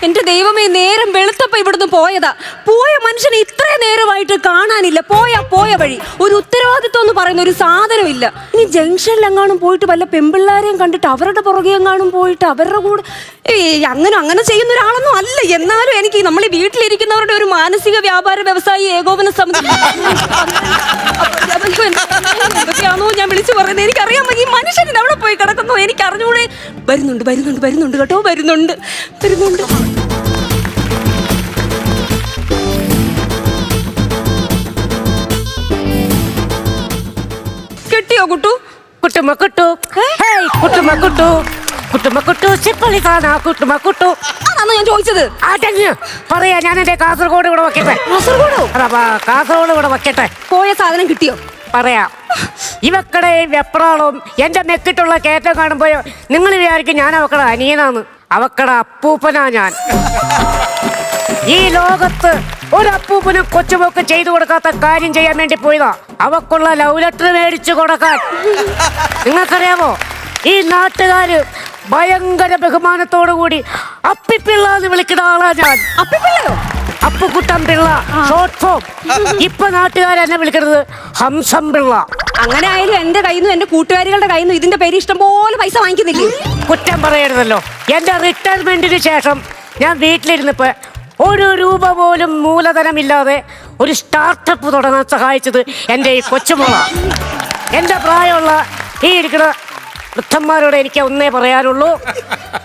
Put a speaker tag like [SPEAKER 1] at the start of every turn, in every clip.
[SPEAKER 1] എന്റെ ദൈവമേ നേരം വെളുത്തപ്പ ഇവിടുന്ന് പോയതാ പോയ മനുഷ്യനെ ഇത്ര നേരമായിട്ട് കാണാനില്ല പോയ പോയ വഴി ഒരു ഉത്തരവാദിത്വം എന്ന് പറയുന്ന ഒരു സാധനമില്ല ഇനി ജംഗ്ഷനിൽ എങ്ങാനും പോയിട്ട് വല്ല പെമ്പിള്ളാരെയും കണ്ടിട്ട് അവരുടെ പുറകെ എങ്ങാനും പോയിട്ട് അവരുടെ കൂടെ ഏയ് അങ്ങനെ അങ്ങനെ ചെയ്യുന്ന ഒരാളൊന്നും അല്ല എന്നാലും എനിക്ക് നമ്മൾ വീട്ടിലിരിക്കുന്നവരുടെ ഒരു മാനസിക വ്യാപാര വ്യവസായി ഏകോപന സമിതി ഞാൻ വിളിച്ചു പറയുന്നത് എനിക്കറിയാൻ ഈ മനുഷ്യൻ എവിടെ പോയി കിടക്കുന്നു? എനിക്ക് അറിഞ്ഞുകൂടെ വരുന്നുണ്ട് വരുന്നുണ്ട് വരുന്നുണ്ട് കേട്ടോ വരുന്നുണ്ട് വരുന്നുണ്ട്. കിട്ടിയോ കുട്ടു?
[SPEAKER 2] കുട്ടുമ കുട്ടു. ഹേയ് കുട്ടുമ കുട്ടു. കുട്ടുമ കുട്ടു ചിപ്പളി കാണാ കുട്ടുമ കുട്ടു.
[SPEAKER 1] അതാണോ ഞാൻ ചോദിച്ചത്.
[SPEAKER 2] പറയാ ഞാൻ എന്റെ കാസർഗോഡ് ഇവിടെ വെക്കട്ടെ
[SPEAKER 1] കാസർഗോഡ്?
[SPEAKER 2] കാസർഗോഡ് ഇവിടെ വെക്കട്ടെ
[SPEAKER 1] പോയ സാധനം കിട്ടിയോ?
[SPEAKER 2] പറയാം. ഇവക്കടെ വെപ്രാളും വെപ്രാളവും എന്റെ മെക്കിട്ടുള്ള കയറ്റം കാണുമ്പോൾ നിങ്ങൾ വിചാരിക്കും ഞാൻ അവക്കട അനിയനാന്ന് അവക്കട അപ്പൂപ്പനാ ഞാൻ. ഈ ലോകത്ത് ഒരു അപ്പൂപ്പനും കൊച്ചുമൊക്കെ ചെയ്തു കൊടുക്കാത്ത കാര്യം ചെയ്യാൻ വേണ്ടി പോയതാ. അവക്കുള്ള ലവ് ലെറ്റർ മേടിച്ചു കൊടുക്കാൻ. നിങ്ങൾക്കറിയാമോ? ഈ നാട്ടുകാര് ഭയങ്കര ബഹുമാനത്തോടു കൂടി അപ്പിപ്പിള്ള എന്ന് വിളിക്കുന്ന ആളാ ഞാൻ.
[SPEAKER 1] അപ്പിപ്പിള്ളയോ?
[SPEAKER 2] അപ്പുക്കുട്ടൻ പിള്ള ഷോർട്ട് ഫോം ഇപ്പൊ നാട്ടുകാരെന്നെ വിളിക്കുന്നത് ഹംസം പിള്ള
[SPEAKER 1] അങ്ങനെ ആയാലും എന്റെ കയ്യിൽ നിന്നും എന്റെ കൂട്ടുകാരികളുടെ കയ്യിൽ നിന്നും ഇതിന്റെ പേര് ഇഷ്ടംപോലെ പൈസ വാങ്ങിക്കുന്നില്ലേ?
[SPEAKER 2] കുറ്റം പറയരുതല്ലോ. എന്റെ റിട്ടയർമെന്റിന് ശേഷം ഞാൻ വീട്ടിലിരുന്നപ്പോ ഒരു രൂപ പോലും മൂലധനമില്ലാതെ ഒരു സ്റ്റാർട്ടപ്പ് തുടങ്ങാൻ സഹായിച്ചത് എന്റെ ഈ കൊച്ചുമുള. എന്റെ പ്രായമുള്ള ഈ ഇരിക്കുന്ന വൃദ്ധന്മാരോട് എനിക്ക് ഒന്നേ പറയാനുള്ളൂ.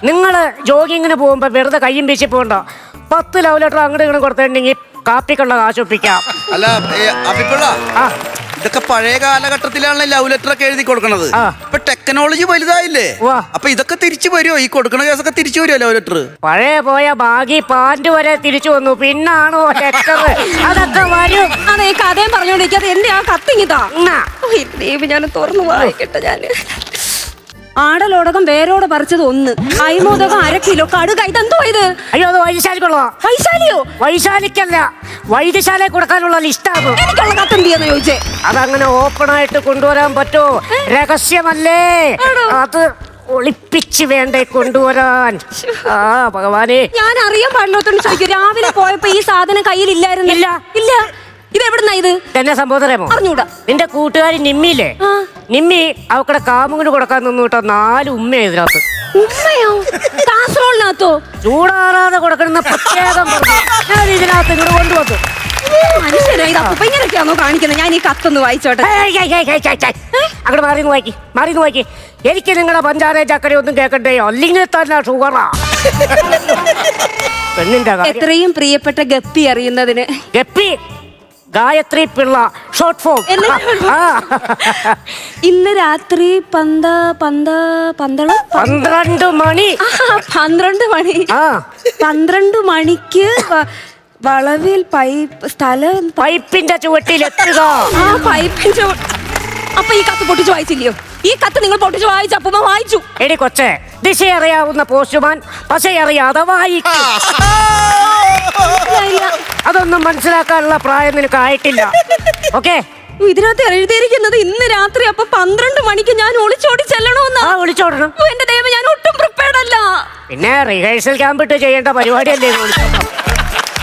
[SPEAKER 2] നിങ്ങൾ ജോഗിങ്ങിന് പോകുമ്പോൾ വെറുതെ കയ്യും വീശി പോകണ്ട. പത്ത് ലവ് ലെറ്റർ അങ്ങോട്ട് ഇങ്ങനെ കൊടുത്തിട്ടുണ്ടെങ്കിൽ കാപ്പിക്കുള്ള കാശ് ഒപ്പിക്കാം.
[SPEAKER 3] അല്ല അഭിപ്രായ
[SPEAKER 2] ആ.
[SPEAKER 3] ഇതൊക്കെ പഴയ കാലഘട്ടത്തിലാണ് ലവ് ലെറ്റർ ഒക്കെ എഴുതി കൊടുക്കണത്. ഇപ്പൊ ടെക്നോളജി വലുതായില്ലേ. അപ്പൊ ഇതൊക്കെ തിരിച്ചു വരുമോ ഈ കൊടുക്കണ കേസൊക്കെ തിരിച്ചു വരുമോ ലവ് ലെറ്റർ
[SPEAKER 2] പഴയ പോയ ബാഗി പാന്റ് വരെ തിരിച്ചു വന്നു. പിന്നാണോ ലെറ്റർ അതൊക്കെ വരും.
[SPEAKER 1] അതെ ഈ കഥയും പറഞ്ഞോണ്ടിരിക്കാതെ എന്റെ ആ കത്തിങ്ങിതാ. ദൈവം ഞാൻ തുറന്നു വായിക്കട്ടെ ഞാൻ. ആടലോടകം വേരോടെ പറിച്ചത് ഒന്ന്. അയ്മോദകം അര കിലോ. കടുക ഇതെന്തോ ഇത്?
[SPEAKER 2] അയ്യോ അത് വൈശാലിക്കുള്ളതാ
[SPEAKER 1] വൈശാലിയോ?
[SPEAKER 2] വൈശാലിക്കല്ല. വൈദ്യശാലയിൽ കൊടുക്കാനുള്ള ലിസ്റ്റാണ്.
[SPEAKER 1] എനിക്കുള്ള കത്തെന്തിയെന്ന് ചോദിച്ചേ.
[SPEAKER 2] അതങ്ങനെ ഓപ്പൺ ആയിട്ട് കൊണ്ടുവരാൻ പറ്റുമോ രഹസ്യമല്ലേ? അത് ഒളിപ്പിച്ച് വേണ്ടേ കൊണ്ടുവരാൻ? ആ ഭഗവാനെ.
[SPEAKER 1] ഞാൻ അറിയാൻ പാടില്ലാത്തോണ്ട് ചോദിക്കും. രാവിലെ പോയപ്പോ ഈ സാധനം
[SPEAKER 2] ഇല്ല.
[SPEAKER 1] ഇല്ല. ഇത്? എവിടുന്നാ ഇത്
[SPEAKER 2] എന്നെ സംബോധനമോ
[SPEAKER 1] അറിഞ്ഞൂടാ.
[SPEAKER 2] നിന്റെ കൂട്ടുകാരി നിമ്മിയില്ലേ?
[SPEAKER 1] ആ.
[SPEAKER 2] നിമ്മി അവക്കടെ കാമുകിന് കൊടുക്കാൻ നിന്നു കേട്ടോ നാല് ഉമ്മ ഇതിനകത്ത്.
[SPEAKER 1] ഉമ്മയോ? കാസറോളിനകത്തോ?
[SPEAKER 2] ചൂടാറാതെ കൊടുക്കണമെന്ന് പ്രത്യേകം പറഞ്ഞു. ഞാൻ ഇതിനകത്ത് ഇങ്ങോട്ട് കൊണ്ടുവന്നു.
[SPEAKER 1] മനുഷ്യനാ ഇത് അപ്പൊ ഇങ്ങനെയൊക്കെയാണോ കാണിക്കുന്നത്? ഞാൻ ഈ കത്തൊന്ന് വായിച്ചോട്ടെ.
[SPEAKER 2] അങ്ങോട്ട് മാറി നോക്കി മാറി നോക്കി എനിക്ക് നിങ്ങളുടെ പഞ്ചാര ചക്കര ഒന്നും കേക്കണ്ടേ? അല്ലെങ്കിൽ തന്നെ ഷുഗറാ. പെണ്ണിന്റെ കാര്യം.
[SPEAKER 1] എത്രയും പ്രിയപ്പെട്ട ഗപ്പി അറിയുന്നതിന്.
[SPEAKER 2] ഗപ്പി? ഗായത്രി പിള്ള ഷോർട്ട് ഫോം
[SPEAKER 1] ഇന്ന് രാത്രി പന്ത പന്ത പന്തള?
[SPEAKER 2] പന്ത്രണ്ട് മണി.
[SPEAKER 1] പന്ത്രണ്ട് മണി.
[SPEAKER 2] ആ.
[SPEAKER 1] പന്ത്രണ്ട് മണിക്ക് വളവിൽ പൈപ്പ് സ്ഥലം
[SPEAKER 2] പൈപ്പിന്റെ ചുവട്ടിലെത്തുക
[SPEAKER 1] ആ പൈപ്പിന്റെ അപ്പൊ ഈ കത്ത് പൊട്ടിച്ച് വായിച്ചില്ലയോ? ഈ കത്ത് നിങ്ങൾ പൊട്ടിച്ച് വായിച്ചു അപ്പൊ വായിച്ചു.
[SPEAKER 2] എടി കൊച്ചേ ദിശ അറിയാവുന്ന പോസ്റ്റ്മാൻ പശയറിയാതെ വായിക്കും. അതൊന്നും മനസ്സിലാക്കാനുള്ള പ്രായം നിനക്ക് ആയിട്ടില്ല. ഓക്കെ?
[SPEAKER 1] ഇതിനകത്ത് എഴുതിയിരിക്കുന്നത് ഇന്ന് രാത്രി അപ്പൊ പന്ത്രണ്ട് മണിക്ക് ഞാൻ ഒളിച്ചോടി
[SPEAKER 2] വിളിച്ചോടണം
[SPEAKER 1] ഓ, എന്റെ ദൈവം ഞാൻ ഒട്ടും പ്രിപ്പയർഡ് അല്ല.
[SPEAKER 2] പിന്നെ റിഹേഴ്സൽ ക്യാമ്പ് ഇട്ട് ചെയ്യേണ്ട പരിപാടിയല്ലേ.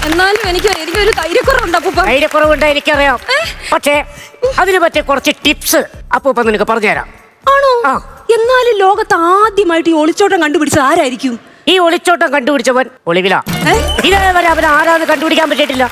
[SPEAKER 1] എന്നാലും എനിക്ക് എനിക്കൊരു ധൈര്യക്കുറവുണ്ട് അപ്പൊ
[SPEAKER 2] ധൈര്യക്കുറവുണ്ട് എനിക്കറിയാം. പക്ഷേ അതിനെ പറ്റിയ കുറച്ച് ടിപ്സ് അപ്പൂപ്പ നിനക്ക് പറഞ്ഞുതരാം.
[SPEAKER 1] ആണോ. എന്നാലും ലോകത്ത് ആദ്യമായിട്ട് ഈ ഒളിച്ചോട്ടം കണ്ടുപിടിച്ചത് ആരായിരിക്കും?
[SPEAKER 2] ഈ ഒളിച്ചോട്ടം കണ്ടുപിടിച്ചവൻ ഒളിവില? ഇതേവരെ അവൻ ആരാന്ന് കണ്ടുപിടിക്കാൻ പറ്റിയിട്ടില്ല